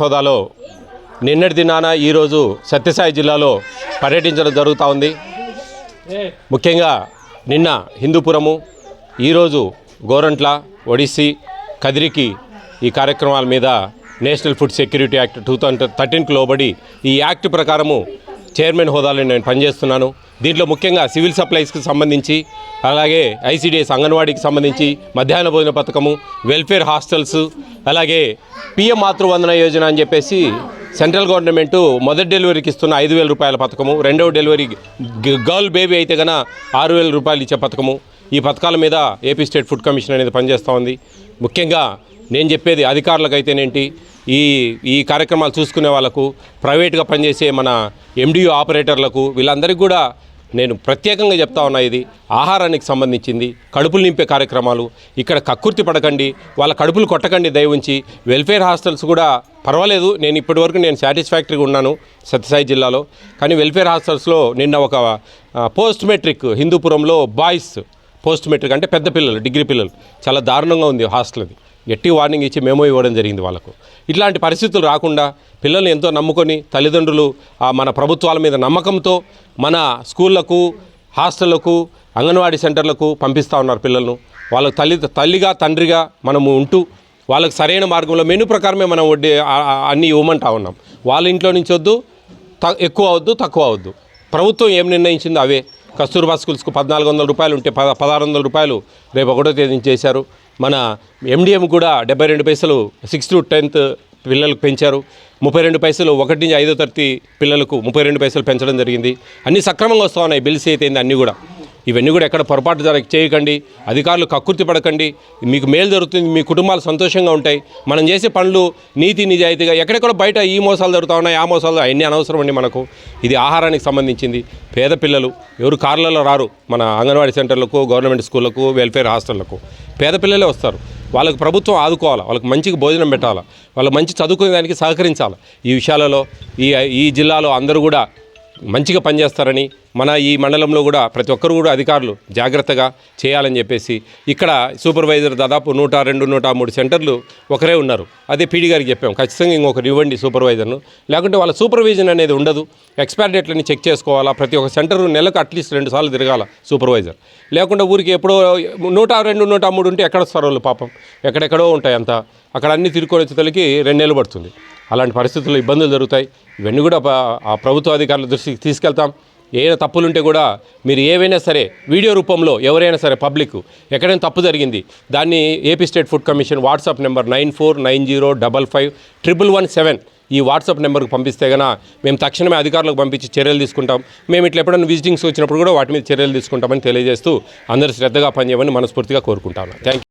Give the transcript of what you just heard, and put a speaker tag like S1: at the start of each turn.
S1: హోదాలో నిన్నటి దినాన ఈరోజు సత్యసాయి జిల్లాలో పర్యటించడం జరుగుతూ ఉంది. ముఖ్యంగా నిన్న హిందూపురము ఈరోజు గోరంట్ల ఒడిస్సీ కదిరికి ఈ కార్యక్రమాల మీద national food security act two thousand థర్టీన్కి లోబడి ఈ యాక్ట్ ప్రకారము చైర్మన్ హోదాలో నేను పనిచేస్తున్నాను. దీంట్లో ముఖ్యంగా సివిల్ సప్లైస్కి సంబంధించి అలాగే ఐసీడీఎస్ అంగన్వాడీకి సంబంధించి మధ్యాహ్న భోజన పథకము వెల్ఫేర్ హాస్టల్స్ అలాగే పిఎం మాతృవందన యోజన అని చెప్పేసి సెంట్రల్ గవర్నమెంట్ మొదటి డెలివరీకి ఇస్తున్న ఐదు వేల రూపాయల పథకము రెండవ డెలివరీ గర్ల్ బేబీ అయితే గన ఆరు వేల రూపాయలు ఇచ్చే పథకము. ఈ పథకాల మీద ఏపీ స్టేట్ ఫుడ్ కమిషన్ అనేది పనిచేస్తూ ఉంది. ముఖ్యంగా నేను చెప్పేది అధికారులకు అయితేనేంటి ఈ ఈ కార్యక్రమాలు చూసుకునే వాళ్ళకు ప్రైవేట్గా పనిచేసే మన ఎండియూ ఆపరేటర్లకు వీళ్ళందరికీ కూడా నేను ప్రత్యేకంగా చెప్తా ఉన్నా ఇది ఆహారానికి సంబంధించింది. కడుపులు నింపే కార్యక్రమాలు. ఇక్కడ కక్కుర్తి పడకండి. వాళ్ళ కడుపులు కొట్టకండి దయ ఉంచి వెల్ఫేర్ హాస్టల్స్ కూడా పర్వాలేదు. నేను ఇప్పటివరకు నేను సాటిస్ఫాక్టరీగా ఉన్నాను సత్యసాయి జిల్లాలో. కానీ వెల్ఫేర్ హాస్టల్స్లో నిన్న ఒక పోస్ట్ మెట్రిక్ హిందూపురంలో బాయ్స్ పోస్ట్ మెట్రిక్ అంటే పెద్ద పిల్లలు డిగ్రీ పిల్లలు. చాలా దారుణంగా ఉంది హాస్టల్ అది. ఎట్టి వార్నింగ్ ఇచ్చి మేమో ఇవ్వడం జరిగింది వాళ్ళకు. ఇట్లాంటి పరిస్థితులు రాకుండా పిల్లల్ని ఎంతో నమ్ముకొని తల్లిదండ్రులు మన ప్రభుత్వాల మీద నమ్మకంతో మన స్కూళ్ళకు హాస్టళ్ళకు అంగన్వాడీ సెంటర్లకు పంపిస్తూ ఉన్నారు పిల్లలను. వాళ్ళకు తల్లి తల్లిగా తండ్రిగా మనము ఉంటూ వాళ్ళకి సరైన మార్గంలో మెను ప్రకారమే మనం వడ్డీ అన్నీ ఇవ్వమంటా ఉన్నాం. వాళ్ళ ఇంట్లో నుంచి వద్దు త ఎక్కువ అవద్దు తక్కువ అవద్దు ప్రభుత్వం ఏం నిర్ణయించిందో అవే. కస్తూర్బా స్కూల్స్కు పద్నాలుగు వందల రూపాయలు ఉంటే పద పదహారు వందల రూపాయలు రేపు ఒకటో తేదీ చేశారు. మన ఎండిఎం కూడా డెబ్బై రెండు పైసలు సిక్స్త్ టు టెన్త్ పిల్లలకు పెంచారు. ముప్పై రెండు పైసలు ఒకటి నుంచి ఐదో తరగతి పిల్లలకు ముప్పై రెండు పైసలు పెంచడం జరిగింది. అన్నీ సక్రమంగా వస్తూ ఉన్నాయి బిల్స్ అయితే అన్నీ కూడా. ఇవన్నీ కూడా ఎక్కడ పొరపాటు జరగ చేయకండి. అధికారులు కక్కుర్తి పడకండి. మీకు మేలు జరుగుతుంది మీ కుటుంబాలు సంతోషంగా ఉంటాయి. మనం చేసే పనులు నీతి నిజాయితీగా ఎక్కడెక్కడ బయట ఈ మోసాలు జరుగుతూ ఉన్నాయి ఆ మోసాలు అవన్నీ అనవసరం అండి మనకు. ఇది ఆహారానికి సంబంధించింది. పేద పిల్లలు ఎవరు కార్లలో రారు. మన అంగన్వాడీ సెంటర్లకు గవర్నమెంట్ స్కూళ్ళకు వెల్ఫేర్ హాస్టళ్ళకు పేద పిల్లలే వస్తారు. వాళ్ళకి ప్రభుత్వం ఆదుకోవాలి? వాళ్ళకి మంచిగా భోజనం పెట్టాలి? వాళ్ళకి మంచి చదువుకునే దానికి సహకరించాలి? ఈ విషయాలలో ఈ ఈ జిల్లాలో అందరూ కూడా మంచిగా పనిచేస్తారని మన ఈ మండలంలో కూడా ప్రతి ఒక్కరు కూడా అధికారులు జాగ్రత్తగా చేయాలని చెప్పేసి ఇక్కడ సూపర్వైజర్ దాదాపు నూట రెండు నూట మూడు సెంటర్లు ఒకరే ఉన్నారు. అదే పీడీ గారికి చెప్పాం. ఖచ్చితంగా ఇంకొకరు ఇవ్వండి సూపర్వైజర్ను. లేకుంటే వాళ్ళ సూపర్విజన్ అనేది ఉండదు. ఎక్స్పైర్ డేట్లని చెక్ చేసుకోవాలా? ప్రతి ఒక్క సెంటర్ నెలకు అట్లీస్ట్ రెండు సార్లు తిరగాల సూపర్వైజర్. లేకుండా ఊరికి ఎప్పుడో నూట రెండు నూట మూడు ఉంటే ఎక్కడ వస్తారు పాపం? ఎక్కడెక్కడో ఉంటాయి అంతా. అక్కడ అన్ని తిరుక్కొని వచ్చేతలకి రెండు నెలలు పడుతుంది. అలాంటి పరిస్థితుల్లో ఇబ్బందులు జరుగుతాయి. ఇవన్నీ కూడా ఆ ప్రభుత్వ అధికారుల దృష్టికి తీసుకెళ్తాం. ఏదైనా తప్పులుంటే కూడా మీరు ఏవైనా సరే వీడియో రూపంలో ఎవరైనా సరే పబ్లిక్ ఎక్కడైనా తప్పు జరిగింది దాన్ని AP state food commission WhatsApp number nine four nine zero double five triple one seven ఈ వాట్సాప్ నెంబర్కి పంపిస్తే కనుక మేము తక్షణమే అధికారులకు పంపించి చర్యలు తీసుకుంటాం. మేము ఇట్లా ఎప్పుడైనా విజిటింగ్స్ వచ్చినప్పుడు కూడా వాటి మీద చర్యలు తీసుకుంటామని తెలియజేస్తూ అందరూ శ్రద్ధగా పనిచేయమని మనస్ఫూర్తిగా కోరుకుంటాను. థ్యాంక్